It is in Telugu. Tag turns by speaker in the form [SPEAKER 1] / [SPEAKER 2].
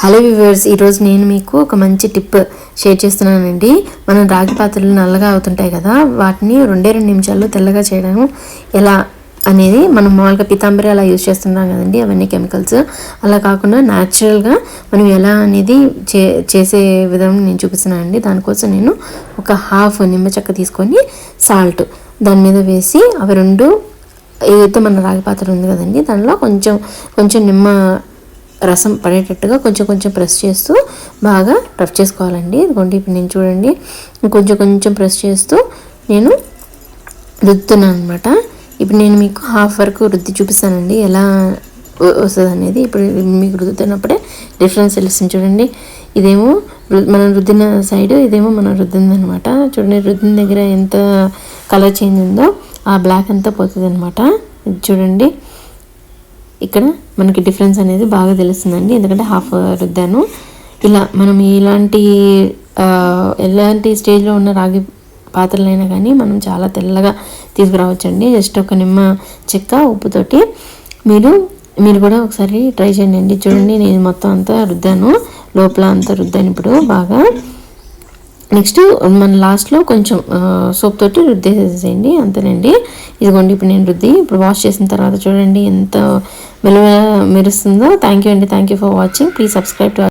[SPEAKER 1] హలో వ్యూవర్స్ ఈరోజు నేను మీకు ఒక మంచి టిప్ షేర్ చేస్తున్నానండి. మనం రాగి పాత్రలు నల్లగా అవుతుంటాయి కదా వాటిని రెండే రెండు నిమిషాల్లో తెల్లగా చేయడం ఎలా అనేది మనం మామూలుగా పితాంబరి అలా యూజ్ చేస్తున్నాం కదండి అవన్నీ కెమికల్స్. అలా కాకుండా న్యాచురల్గా మనం ఎలా అనేది చే చేసే విధానం నేను చూపిస్తున్నానండి. దానికోసం నేను ఒక హాఫ్ నిమ్మ చెక్క తీసుకొని సాల్ట్ దాని మీద వేసి అవి రెండు ఏదైతే మన రాగి పాత్ర ఉంది కదండి దానిలో కొంచెం కొంచెం నిమ్మ రసం పడేటట్టుగా కొంచెం కొంచెం ప్రెస్ చేస్తూ బాగా రఫ్ చేసుకోవాలండి. ఇదిగోండి ఇప్పుడు నేను చూడండి. కొంచెం కొంచెం ప్రెస్ చేస్తూ నేను రుద్దుతున్నాను అనమాట ఇప్పుడు నేను మీకు హాఫ్ వరకు రుద్ది చూపిస్తానండి. ఎలా వస్తుంది అనేది ఇప్పుడు మీకు రుద్దుతున్నప్పుడే డిఫరెన్స్ తెలుస్తుంది చూడండి. ఇదేమో మనం రుద్దిన సైడ్ ఇదేమో మనం రుద్దిందనమాట చూడండి రుద్దిన దగ్గర ఎంత కలర్ చేంజ్ ఉందో ఆ బ్లాక్ అంతా పోతుంది అనమాట చూడండి. ఇక్కడ మనకి డిఫరెన్స్ అనేది బాగా తెలుస్తుందండి. ఎందుకంటే హాఫ్ రుద్దాను. ఇలా మనం ఇలాంటి ఎలాంటి స్టేజ్లో ఉన్న రాగి పాత్రలైనా కానీ మనం చాలా తెల్లగా తీసుకురావచ్చండి. జస్ట్ ఒక నిమ్మ చెక్క ఉప్పుతోటి మీరు మీరు కూడా ఒకసారి ట్రై చేయండి చూడండి నేను మొత్తం అంతా రుద్దాను. లోపల అంతా రుద్దాను ఇప్పుడు బాగా. నెక్స్ట్ మన లాస్ట్లో కొంచెం సోప్ తోటి రుద్దేసేసేయండి అంతేనండి. ఇదిగోండి ఇప్పుడు నేను రుద్ది ఇప్పుడు వాష్ చేసిన తర్వాత చూడండి ఎంత మెలమెల మెరుస్తుందో. థ్యాంక్ యూ అండి thank you for watching please subscribe to